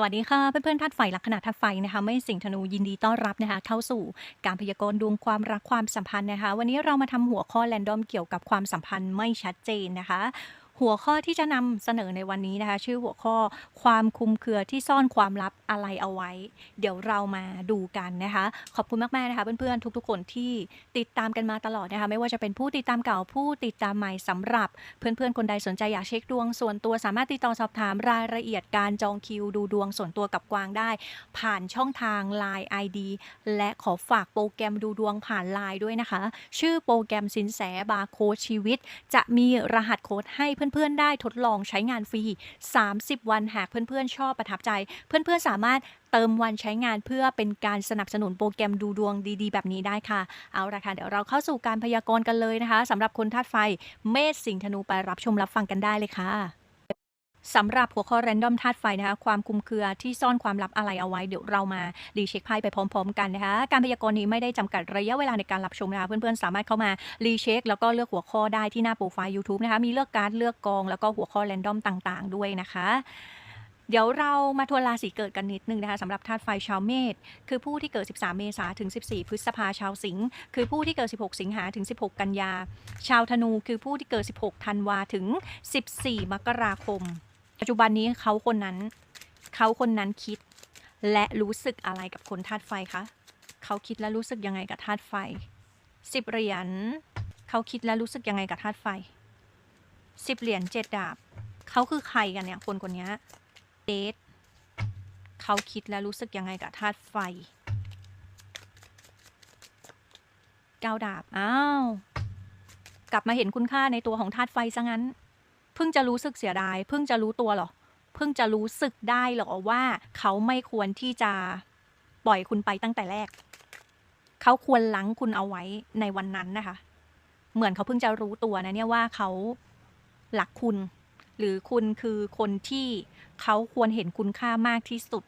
สวัสดีค่ะ เพื่อนๆธาตุไฟลัคนาธาตุไฟนะคะไม่สิงธนูยินดีต้อนรับนะคะเข้าสู่การพยากรณ์ดวงความรักความสัมพันธ์นะคะ วันนี้เรามาทำหัวข้อแรนดอมเกี่ยวกับความสัมพันธ์ไม่ชัดเจนนะคะ หัวข้อที่จะนำเสนอในวันนี้นะคะ ชื่อหัวข้อความคุมเครือที่ซ่อนความลับอะไรเอาไว้ เดี๋ยวเรามาดูกันนะคะ ขอบคุณมากๆนะคะเพื่อนๆทุกๆคนที่ติดตามกันมาตลอดนะคะ ไม่ว่าจะเป็นผู้ติดตามเก่าผู้ติดตามใหม่สำหรับ เพื่อนๆคนใดสนใจอยากเช็คดวงส่วนตัวสามารถติดต่อสอบถามรายละเอียดการจองคิวดูดวงส่วนตัวกับกวางได้ ผ่านช่องทาง Line ID และขอฝากโปรแกรมดูดวงผ่าน Line ด้วยนะคะ ชื่อโปรแกรมสินแสบาร์โค้ดชีวิต จะมีรหัสโค้ดให้เพื่อนๆได้ทดลองใช้งานฟรี 30 วันหากเพื่อนๆชอบประทับใจ เพื่อนๆสามารถเติมวันใช้งานเพื่อเป็นการสนับสนุนโปรแกรมดูดวงดีๆ แบบนี้ได้ค่ะ เอาละค่ะ เดี๋ยวเราเข้าสู่การพยากรณ์กันเลยนะคะสำหรับคนธาตุไฟ เมษสิงห์ธนูไปรับชมรับฟังกันได้เลยค่ะ สำหรับหัวข้อแรนดอมธาตุไฟนะคะความคุมเครือที่ซ่อนความลับอะไรเอาไว้ เดี๋ยวเรามารีเช็คไพ่ไปพร้อม ๆ กันนะคะการพยากรณ์นี้ไม่ได้จำกัดระยะเวลาในการรับชมนะคะเพื่อนๆ สามารถเข้ามารีเช็คแล้วก็เลือกหัวข้อได้ที่หน้าโปรไฟล์ YouTube นะคะมีเลือกการดเลือกกอง แล้วก็หัวข้อแรนดอมต่างๆ ด้วยนะคะ เดี๋ยวเรามาทวนราศีเกิดกันนิดนึงนะคะสำหรับธาตุไฟชาวเมษคือผู้ที่เกิด 13 เมษาถึง 14 พฤษภาชาวสิงห์คือผู้ที่เกิด 16 สิงหาถึง 16 กันยา ชาวธนูคือผู้ที่เกิด 16 ธันวาถึง 14 มกราคม ปัจจุบันนี้เขาคนนั้น เขาคนนั้นคิด และรู้สึกอะไรกับคนธาตุไฟคะเขาคิดและรู้สึกยังไงกับธาตุไฟสิบเหรียญเขาคิดและรู้สึกยังไงกับธาตุไฟสิบเหรียญเจ็ดดาบเขาคือใครกันเนี่ย คนคนนี้เดทเขาคิดและรู้สึกยังไงกับธาตุไฟเก้าดาบ อ้าว กลับมาเห็นคุณค่าในตัวของธาตุไฟซะงั้น พิ่งจะรู้สึกเสียดาย เพิ่งจะรู้ตัวเหรอ เพิ่งจะรู้สึกได้เหรอว่า เขาไม่ควรที่จะปล่อยคุณไปตั้งแต่แรก เขาควรล้างคุณเอาไว้ในวันนั้นนะคะ เหมือนเขาเพิ่งจะรู้ตัวนะเนี่ยว่าเขาหลักคุณ หรือคุณคือคนที่เขาควรเห็นคุณค่ามากที่สุด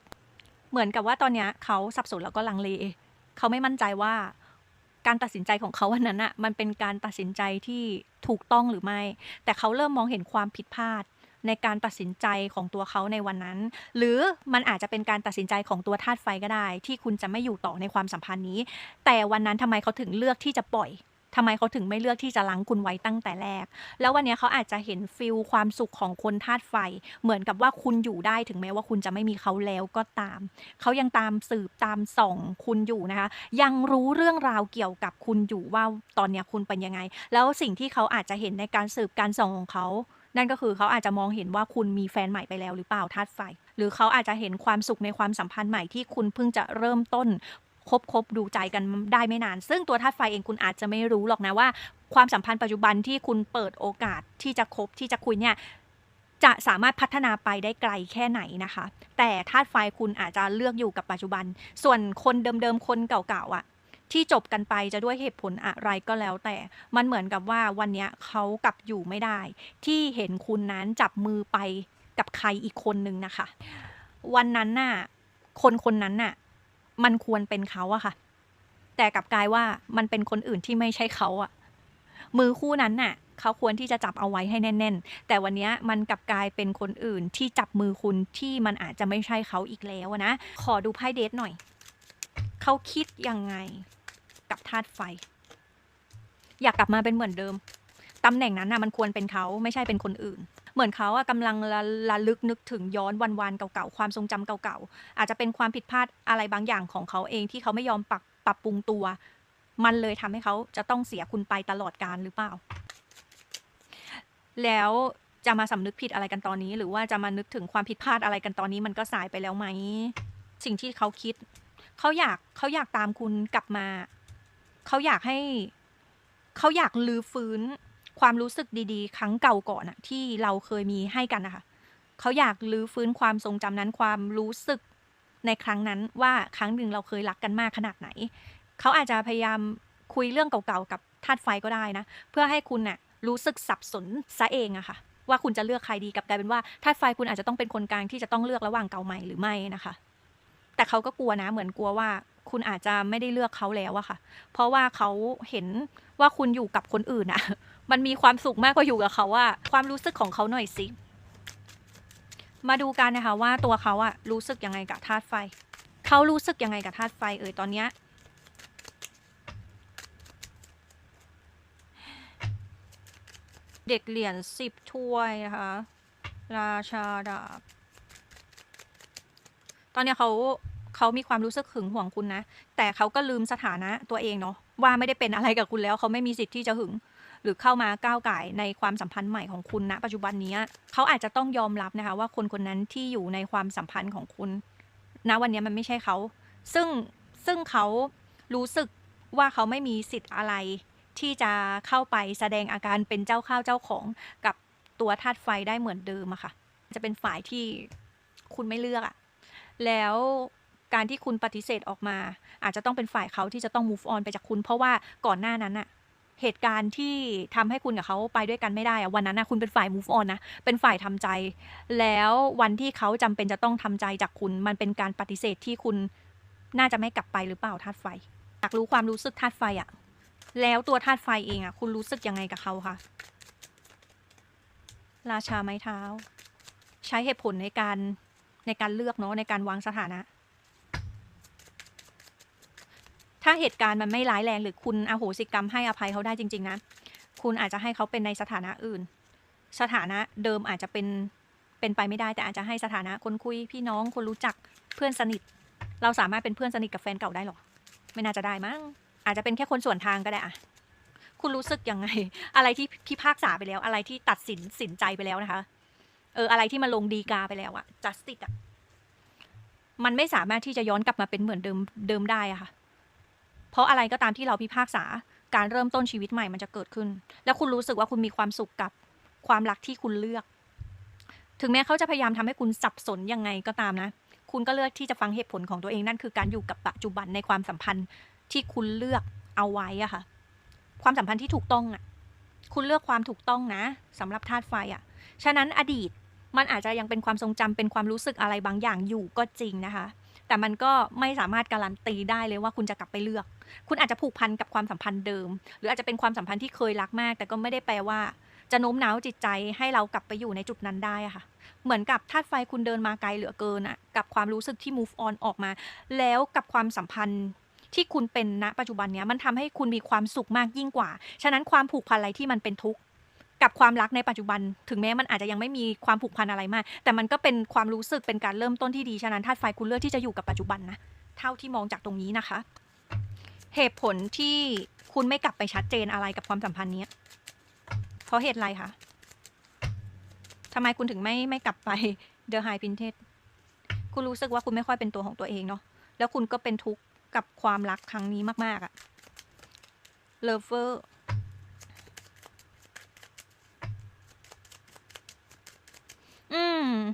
เหมือนกับว่าตอนนี้เขาสับสนแล้วก็ลังเล เขาไม่มั่นใจว่า การตัดสินใจของเขาวันนั้นอะมันเป็นการตัดสินใจที่ถูกต้องหรือไม่ แต่เขาเริ่มมองเห็นความผิดพลาดในการตัดสินใจของตัวเขาในวันนั้น หรือมันอาจจะเป็นการตัดสินใจของตัวธาตุไฟก็ได้ ที่คุณจะไม่อยู่ต่อในความสัมพันธ์นี้ แต่วันนั้นทำไมเขาถึงเลือกที่จะปล่อย ทำไมเขาถึงไม่เลือกที่จะล้างคุณไว้ตั้งแต่แรก แล้ววันนี้เขาอาจจะเห็นฟิลความสุขของคนธาตุไฟ เหมือนกับว่าคุณอยู่ได้ถึงแม้ว่าคุณจะไม่มีเขาแล้วก็ตาม เขายังตามสืบตามส่องคุณอยู่นะคะ ยังรู้เรื่องราวเกี่ยวกับคุณอยู่ว่าตอนนี้คุณเป็นยังไง แล้วสิ่งที่เขาอาจจะเห็นในการสืบการส่องของเขานั่นก็คือเขาอาจจะมองเห็นว่าคุณมีแฟนใหม่ไปแล้วหรือเปล่าธาตุไฟ หรือเขาอาจจะเห็นความสุขในความสัมพันธ์ใหม่ที่คุณเพิ่งจะเริ่มต้น คบคบดูใจกันได้ไม่นาน ซึ่งตัวธาตุไฟเองคุณอาจจะไม่รู้หรอกนะว่า ความสัมพันธ์ปัจจุบันที่คุณเปิดโอกาสที่จะคบที่จะคุยเนี่ยจะสามารถพัฒนาไปได้ไกลแค่ไหนนะคะ แต่ธาตุไฟคุณอาจจะเลือกอยู่กับปัจจุบัน ส่วนคนเดิมๆคนเก่าๆอะที่จบกันไปจะด้วยเหตุผลอะไรก็แล้ว แต่ มันเหมือนกับว่าวันนี้เขากลับอยู่ไม่ได้ ที่เห็นคุณนั้นจับมือไปกับใครอีกคนนึงนะคะ วันนั้นน่ะ คนคนนั้นน่ะ มันควรเป็นเขาอะค่ะ แต่กลับกลายว่ามันเป็นคนอื่นที่ไม่ใช่เขาอะมือคู่นั้นน่ะเขาควรที่จะจับเอาไว้ให้แน่น ๆ แต่วันนี้มันกลับกลายเป็นคนอื่นที่จับมือคุณที่มันอาจจะไม่ใช่เขาอีกแล้วนะ ขอดูไพ่เดทหน่อย เขาคิดยังไงกับธาตุไฟ อยากกลับมาเป็นเหมือนเดิมตำแหน่งนั้นน่ะมันควรเป็นเขาไม่ใช่เป็นคนอื่น เหมือนเขาอะกำลังระระลึกนึกถึงย้อนวันวานๆเก่าๆความทรงจำเก่าๆอาจจะเป็นความผิดพลาดอะไรบางอย่างของเขาเองที่เขาไม่ยอมปรับปรับปรุงตัว มันเลยทำให้เขาจะต้องเสียคุณไปตลอดการหรือเปล่า แล้วจะมาสำนึกผิดอะไรกันตอนนี้ หรือว่าจะมานึกถึงความผิดพลาดอะไรกันตอนนี้มันก็สายไปแล้วไหม สิ่งที่เขาคิด เขาอยากเขาอยากตามคุณกลับมา เขาอยากให้ เขาอยากลื้อฟื้น ความรู้สึกดีๆ ครั้งเก่าก่อนอะที่เราเคยมีให้กันนะคะเขาอยากลื้อฟื้นความทรงจำนั้นความรู้สึกในครั้งนั้นว่าครั้งหนึ่งเราเคยรักกันมากขนาดไหน เขาอาจจะพยายามคุยเรื่องเก่าๆกับธาตุไฟก็ได้นะ เพื่อให้คุณน่ะรู้สึกสับสนซะเองอะค่ะ ว่าคุณจะเลือกใครดีกับกลายเป็นว่าธาตุไฟคุณอาจจะต้องเป็นคนกลางที่จะต้องเลือกระหว่างเก่าใหม่หรือไม่นะคะ แต่เขาก็กลัวนะเหมือนกลัวว่า คุณอาจจะไม่ได้เลือกเขาแล้วอะค่ะ เพราะว่าเขาเห็นว่าคุณอยู่กับคนอื่นอะ มันมีความสุขมากกว่าอยู่กับเขาว่าความรู้สึกของเขาหน่อยสิ มาดูกันนะคะว่าตัวเขาอะรู้สึกยังไงกับธาตุไฟ เขารู้สึกยังไงกับธาตุไฟเอ่ยตอนเนี้ยเด็กเหรียญสิบถ้วยนะคะ ราชาดาบ ตอนนี้เขาเขามีความรู้สึกหึงหวงคุณนะ แต่เขาก็ลืมสถานะตัวเองเนาะว่าไม่ได้เป็นอะไรกับคุณแล้ว เขาไม่มีสิทธิ์ที่จะหึง หรือเข้ามาก้าวไก่ในความสัมพันธ์ใหม่ของคุณณปัจจุบันนี้เขาอาจจะต้องยอมรับนะคะว่าคนคนนั้นที่อยู่ในความสัมพันธ์ของคุณณวันนี้มันไม่ใช่เขา ซึ่งซึ่งเขารู้สึกว่าเขาไม่มีสิทธิ์อะไร ที่จะเข้าไปแสดงอาการเป็นเจ้าข้าวเจ้าของกับตัวธาตุไฟได้เหมือนเดิมอะค่ะ จะเป็นฝ่ายที่คุณไม่เลือกอะแล้วการที่คุณปฏิเสธออกมา อาจจะต้องเป็นฝ่ายเขาที่จะต้อง move on ไปจากคุณ เพราะว่าก่อนหน้านั้นอะ เหตุการณ์ที่ทำให้คุณกับเขาไปด้วยกันไม่ได้อะวันนั้นนะคุณเป็นฝ่าย move on นะเป็นฝ่ายทำใจ แล้ววันที่เขาจำเป็นจะต้องทำใจจากคุณ มันเป็นการปฏิเสธที่คุณน่าจะไม่กลับไปหรือเปล่าธาตุไฟอยากรู้ความรู้สึกธาตุไฟอะแล้วตัวธาตุไฟเองอะคุณรู้สึกยังไงกับเขาคะราชาไม้เท้า ใช้เหตุผลในการในการเลือกเนาะในการวางสถานะ ถ้าเหตุการณ์มันไม่ร้ายแรงหรือคุณอโหสิกรรมให้อภัยเขาได้จริง ๆ นะ คุณอาจจะให้เขาเป็นในสถานะอื่น สถานะเดิมอาจจะเป็นเป็นไปไม่ได้แต่อาจจะให้สถานะคนคุยพี่น้องคนรู้จักเพื่อนสนิท เราสามารถเป็นเพื่อนสนิทกับแฟนเก่าได้หรอไม่น่าจะได้มั้งอาจจะเป็นแค่คนส่วนทางก็ได้อะคุณรู้สึกยังไง อะไรที่พิพากษาไปแล้ว อะไรที่ตัดสินสินใจไปแล้วนะคะ เออ อะไรที่มาลงดีกาไปแล้วอะ justice อะมันไม่สามารถที่จะย้อนกลับมาเป็นเหมือนเดิมเดิมได้อะค่ะ เพราะอะไรก็ตามที่เราพิพากษาการเริ่มต้นชีวิตใหม่มันจะเกิดขึ้น แล้วคุณรู้สึกว่าคุณมีความสุขกับความรักที่คุณเลือก ถึงแม้เขาจะพยายามทำให้คุณสับสนยังไงก็ตามนะ คุณก็เลือกที่จะฟังเหตุผลของตัวเองนั่นคือการอยู่กับปัจจุบันในความสัมพันธ์ที่คุณเลือกเอาไว้อะค่ะ ความสัมพันธ์ที่ถูกต้องอะคุณเลือกความถูกต้องนะสำหรับธาตุไฟอะฉะนั้นอดีตมันอาจจะยังเป็นความทรงจำเป็นความรู้สึกอะไรบางอย่างอยู่ก็จริงนะคะ แต่มันก็ไม่สามารถการันตีได้เลยว่าคุณจะกลับไปเลือก คุณอาจจะผูกพันกับความสัมพันธ์เดิม หรืออาจจะเป็นความสัมพันธ์ที่เคยรักมาก แต่ก็ไม่ได้แปลว่า จะโน้มน้าวจิตใจให้เรากลับไปอยู่ในจุดนั้นได้ค่ะ เหมือนกับธาตุไฟคุณเดินมาไกลเหลือเกินอะกับความรู้สึกที่ move on ออกมา แล้วกับความสัมพันธ์ที่คุณเป็นณปัจจุบันเนี้ยมันทำให้คุณมีความสุขมากยิ่งกว่า ฉะนั้นความผูกพันอะไรที่มันเป็นทุกข์ กับความรักในปัจจุบัน ถึงแม้มันอาจจะยังไม่มีความผูกพันอะไรมาก แต่มันก็เป็นความรู้สึกเป็นการเริ่มต้นที่ดีฉะนั้นธาตุไฟคุณเลือกที่จะอยู่กับปัจจุบันนะเท่าที่มองจากตรงนี้นะคะ เหตุผลที่คุณไม่กลับไปชัดเจนอะไรกับความสัมพันธ์เนี้ยเพราะเหตุอะไรคะทำไมคุณถึงไม่ไม่กลับไป The High Princess คุณรู้สึกว่าคุณไม่ค่อยเป็นตัวของตัวเองเนาะแล้วคุณก็เป็นทุกข์กับความรักครั้งนี้มากๆอะ Lover อืม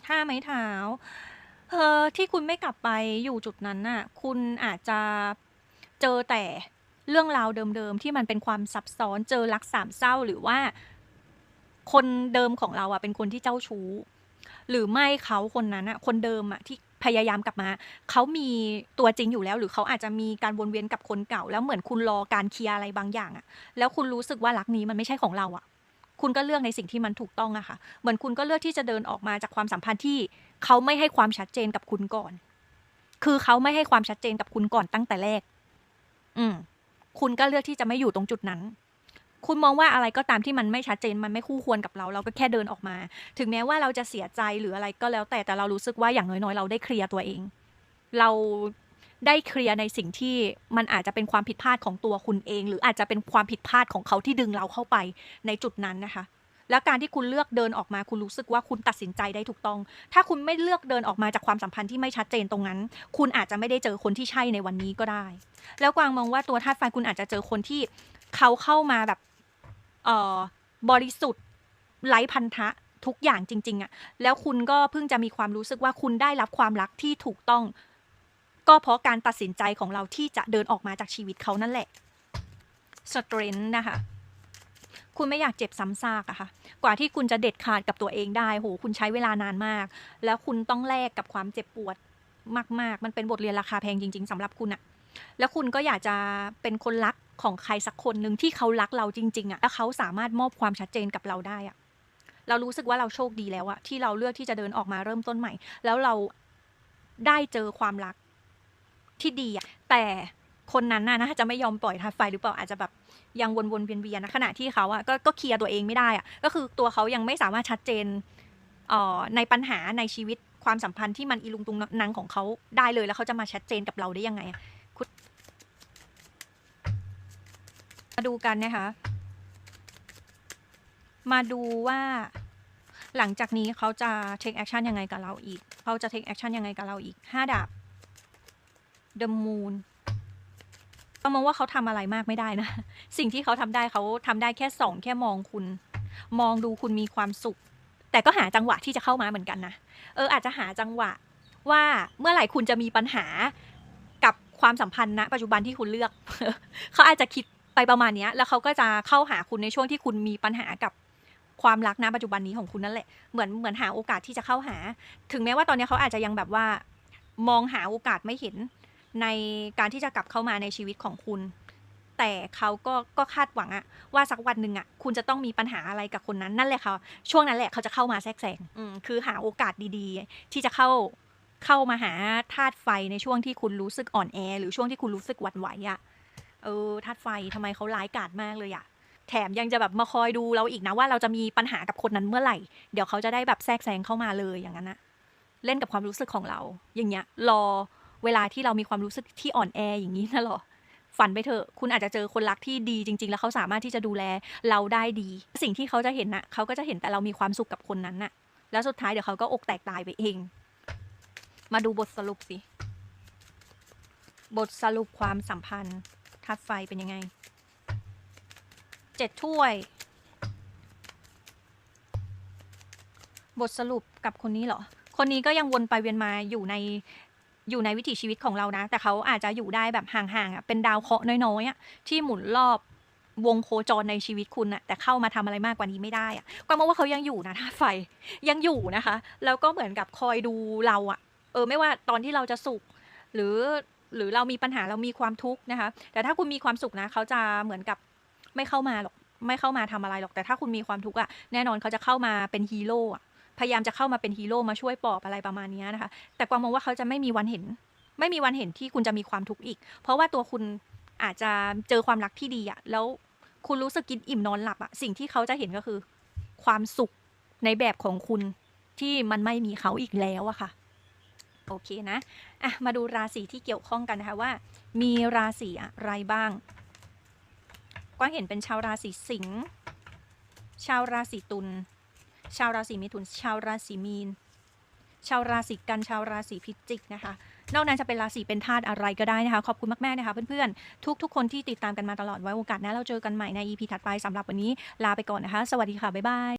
ท่าไม้เท้าเออที่คุณไม่กลับไปอยู่จุดนั้นน่ะ คุณอาจจะเจอแต่เรื่องราวเดิมๆ ที่มันเป็นความซับซ้อนเจอรักสามเศร้าหรือว่า คนเดิมของเราอะเป็นคนที่เจ้าชู้ หรือไม่เขาคนนั้นอะ คนเดิมอะที่พยายามกลับมา เขามีตัวจริงอยู่แล้ว หรือเขาอาจจะมีการวนเวียนกับคนเก่า แล้วเหมือนคุณรอการเคลียร์อะไรบางอย่างอะ แล้วคุณรู้สึกว่ารักนี้มันไม่ใช่ของเราอะ คุณก็เลือกในสิ่งที่มันถูกต้องอะค่ะ เหมือนคุณก็เลือกที่จะเดินออกมาจากความสัมพันธ์ที่เขาไม่ให้ความชัดเจนกับคุณก่อน คือเขาไม่ให้ความชัดเจนกับคุณก่อนตั้งแต่แรก อืม คุณก็เลือกที่จะไม่อยู่ตรงจุดนั้น คุณมองว่าอะไรก็ตามที่มันไม่ชัดเจนมันไม่คู่ควรกับเรา เราก็แค่เดินออกมา ถึงแม้ว่าเราจะเสียใจหรืออะไรก็แล้วแต่แต่เรารู้สึกว่าอย่างน้อยๆ เราได้เคลียร์ตัวเอง เรา ได้เคลียร์ในสิ่งที่มันอาจจะเป็นความผิดพลาดของตัวคุณเอง หรืออาจจะเป็นความผิดพลาดของเขาที่ดึงเราเข้าไปในจุดนั้นนะคะ แล้วการที่คุณเลือกเดินออกมาคุณรู้สึกว่าคุณตัดสินใจได้ถูกต้อง ถ้าคุณไม่เลือกเดินออกมาจากความสัมพันธ์ที่ไม่ชัดเจนตรงนั้น คุณอาจจะไม่ได้เจอคนที่ใช่ในวันนี้ก็ได้ แล้วกวางมองว่าตัวธาตุไฟคุณอาจจะเจอคนที่เขาเข้ามาแบบเอ่อบริสุทธิ์ไร้พันธะทุกอย่างจริง ๆอะแล้วคุณก็เพิ่งจะมีความรู้สึกว่าคุณได้รับความรักที่ถูกต้อง ก็เพราะการตัดสินใจของเราที่จะเดินออกมาจากชีวิตเขานั่นแหละ strength นะคะคุณไม่อยากเจ็บซ้ำซากอะค่ะ กว่าที่คุณจะเด็ดขาดกับตัวเองได้ โห คุณใช้เวลานานมาก แล้วคุณต้องแลกกับความเจ็บปวดมาก ๆ มันเป็นบทเรียนราคาแพงจริง ๆสำหรับคุณอะแล้วคุณก็อยากจะเป็นคนรักของใครสักคนหนึ่งที่เขารักเราจริง ๆอะแล้วเขาสามารถมอบความชัดเจนกับเราได้อะเรารู้สึกว่าเราโชคดีแล้วอะที่เราเลือกที่จะเดินออกมาเริ่มต้นใหม่ แล้วเราได้เจอความรัก ที่ดีอะแต่คนนั้นน่ะน่าจะไม่ยอมปล่อยธาไฟหรือเปล่าอาจจะแบบยังวนๆเวียนๆนะขณะที่เขาอะก็ก็เคลียร์ตัวเองไม่ได้อะก็คือตัวเขายังไม่สามารถชัดเจนเอ่อในปัญหาในชีวิตความสัมพันธ์ที่มันอีลุงตุงนางของเขาได้เลยแล้วเขาจะมาชัดเจนกับเราได้ยังไงคุณมาดูกันนะคะ มาดูว่าหลังจากนี้เขาจะ take action ยังไงกับเราอีก เขาจะ take action ยังไงกับเราอีกห้าดาบ the moon ก็มองว่าเขาทำอะไรมากไม่ได้นะ สิ่งที่เขาทำได้เขาทำได้แค่ส่องแค่มองคุณ มองดูคุณมีความสุข แต่ก็หาจังหวะที่จะเข้ามาเหมือนกันนะ เอออาจจะหาจังหวะว่าเมื่อไหร่คุณจะมีปัญหากับความสัมพันธ์ณปัจจุบันที่คุณเลือก เขาอาจจะคิดไปประมาณนี้แล้วเขาก็จะเข้าหาคุณในช่วงที่คุณมีปัญหากับความรักณปัจจุบันนี้ของคุณนั่นแหละ เหมือนเหมือนหาโอกาสที่จะเข้าหา ถึงแม้ว่าตอนนี้เขาอาจจะยังแบบว่า มองหาโอกาสไม่เห็น ในการที่จะกลับเข้ามาในชีวิตของคุณ แต่เขาก็ก็คาดหวังอะว่าสักวันหนึ่งอะคุณจะต้องมีปัญหาอะไรกับคนนั้นนั่นแหละค่ะช่วงนั้นแหละเขาจะเข้ามาแทรกแซงอืมคือหาโอกาสดีๆ ที่จะเข้าเข้ามาหาธาตุไฟในช่วงที่คุณรู้สึกอ่อนแอ หรือช่วงที่คุณรู้สึกหวั่นไหวอะเออธาตุไฟทำไมเขาร้ายกาจมากเลยอะแถมยังจะแบบมาคอยดูเราอีกนะว่าเราจะมีปัญหากับคนนั้นเมื่อไหร่ เดี๋ยวเขาจะได้แบบแทรกแซงเข้ามาเลยอย่างนั้นนะเล่นกับความรู้สึกของเรา อย่างเงี้ยรอ เวลาที่เรามีความรู้สึกที่อ่อนแออย่างนี้นะหรอฝันไปเถอะ คุณอาจจะเจอคนรักที่ดีจริง ๆ แล้วเขาสามารถที่จะดูแลเราได้ดี สิ่งที่เขาจะเห็นน่ะเขาก็จะเห็นแต่เรามีความสุขกับคนนั้นน่ะ แล้วสุดท้ายเดี๋ยวเขาก็อกแตกตายไปเอง มาดูบทสรุปสิ บทสรุปความสัมพันธ์ทัดไฟเป็นยังไง เจ็ดถ้วย บทสรุปกับคนนี้เหรอ คนนี้ก็ยังวนไปเวียนมาอยู่ใน อยู่ในวิถีชีวิตของเรานะ แต่เขาอาจจะอยู่ได้แบบห่างๆอะเป็นดาวเคราะห์น้อยๆอะที่หมุนรอบวงโคจรในชีวิตคุณอะแต่เข้ามาทำอะไรมากกว่านี้ไม่ได้อะก็มองว่าเขายังอยู่นะธาไฟยังอยู่นะคะ แล้วก็เหมือนกับคอยดูเราอะเออไม่ว่าตอนที่เราจะสุข หรือหรือเรามีปัญหาเรามีความทุกข์นะคะ แต่ถ้าคุณมีความสุขนะเขาจะเหมือนกับไม่เข้ามาหรอกไม่เข้ามาทำอะไรหรอกแต่ถ้าคุณมีความทุกข์อะแน่นอนเขาจะเข้ามาเป็นฮีโร่อะ พยายามจะเข้ามาเป็นฮีโร่มาช่วยปลอบอะไรประมาณนี้นะคะ แต่กวางมองว่าเขาจะไม่มีวันเห็น ไม่มีวันเห็นที่คุณจะมีความทุกข์อีก เพราะว่าตัวคุณอาจจะเจอความรักที่ดีอะแล้วคุณรู้สึกกินอิ่มนอนหลับอะสิ่งที่เขาจะเห็นก็คือ ความสุขในแบบของคุณที่มันไม่มีเขาอีกแล้วอะค่ะ โอเคนะอะมาดูราศีที่เกี่ยวข้องกันนะคะว่า มีราศีอะไรบ้างกวางเห็นเป็นชาวราศีสิงห์ชาวราศีตุล ชาวราศีมิถุน ชาวราศีมีน ชาวราศีกัน ชาวราศีพิจิกนะคะ นอกนั้นจะเป็นราศีเป็นธาตุอะไรก็ได้นะคะ ขอบคุณมากๆนะคะเพื่อนๆ ทุก ๆ คนที่ติดตามกันมาตลอดไว้โอกาสหน้าเราเจอกันใหม่ใน EP ถัดไปสำหรับวันนี้ลาไปก่อนนะคะ สวัสดีค่ะ บ๊ายบาย